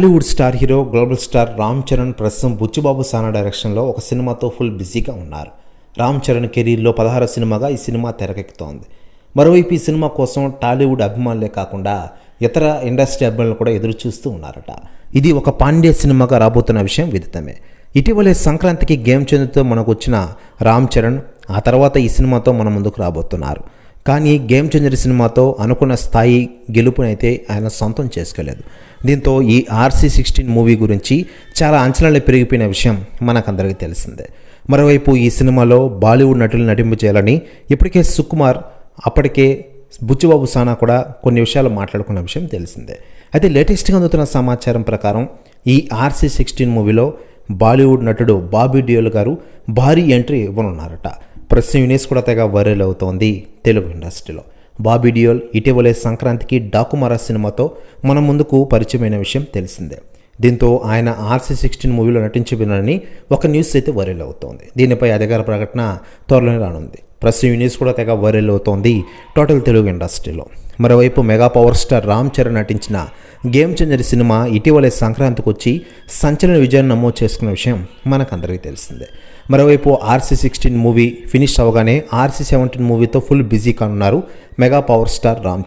Tollywood star hero global star Ram Charan ప్రస్తుతం బుచ్చుబాబు సానా డైరెక్షన్లో ఒక సినిమాతో ఫుల్ బిజీగా ఉన్నారు. రామ్ చరణ్ కెరీర్లో పదహారు సినిమాగా ఈ సినిమా తెరకెక్కుతోంది. మరోవైపు ఈ సినిమా కోసం టాలీవుడ్ అభిమానులే కాకుండా ఇతర ఇండస్ట్రీ అభిమానులు కూడా ఎదురు చూస్తూ ఉన్నారట. ఇది ఒక పాండ్య సినిమాగా రాబోతున్న విషయం విదితమే. ఇటీవలే సంక్రాంతికి గేమ్ చేంజ్తో మనకు వచ్చిన రామ్ చరణ్ ఆ తర్వాత ఈ సినిమాతో మన ముందుకు రాబోతున్నారు. కానీ గేమ్ చేంజర్ సినిమాతో అనుకున్న స్థాయి గెలుపునైతే ఆయన సొంతం చేసుకోలేదు. దీంతో ఈ ఆర్సీ సిక్స్టీన్ మూవీ గురించి చాలా అంచనాలు పెరిగిపోయిన విషయం మనకందరికీ తెలిసిందే. మరోవైపు ఈ సినిమాలో బాలీవుడ్ నటులు నటింపు చేయాలని ఇప్పటికే సుకుమార్ అప్పటికే బుచ్చిబాబు సానా కూడా కొన్ని విషయాలు మాట్లాడుకున్న విషయం తెలిసిందే. అయితే లేటెస్ట్గా అందుతున్న సమాచారం ప్రకారం ఈ ఆర్సీ సిక్స్టీన్ మూవీలో బాలీవుడ్ నటుడు బాబీ డియోల్ గారు భారీ ఎంట్రీ ఇవ్వనున్నారట. ప్రస్తుతం యూనిస్ కూడా తెగ వైరల్ అవుతోంది తెలుగు ఇండస్ట్రీలో. బాబీ డియోల్ ఇటీవలే సంక్రాంతికి డాకుమారా సినిమాతో మన ముందుకు పరిచయమైన విషయం తెలిసిందే. దీంతో ఆయన ఆర్సీ సిక్స్టీన్ మూవీలో నటించబడినని ఒక న్యూస్ అయితే వైరల్ అవుతోంది. దీనిపై అధికార ప్రకటన త్వరలోనే రానుంది. ప్రస్తుతం ఈ న్యూస్ కూడా తెగ వైరల్ అవుతోంది టోటల్ తెలుగు ఇండస్ట్రీలో. మరోవైపు mega power star Ram Charan నటించిన గేమ్ చేంజర్ సినిమా ఇటీవలే సంక్రాంతికి వచ్చి సంచలన విజయాన్ని నమోదు చేసుకున్న విషయం మనకందరికీ తెలిసిందే. మరోవైపు ఆర్సీ సిక్స్టీన్ మూవీ ఫినిష్ అవగానే ఆర్సీ సెవెంటీన్ మూవీతో ఫుల్ బిజీ కానున్నారు మెగా పవర్ స్టార్ రామ్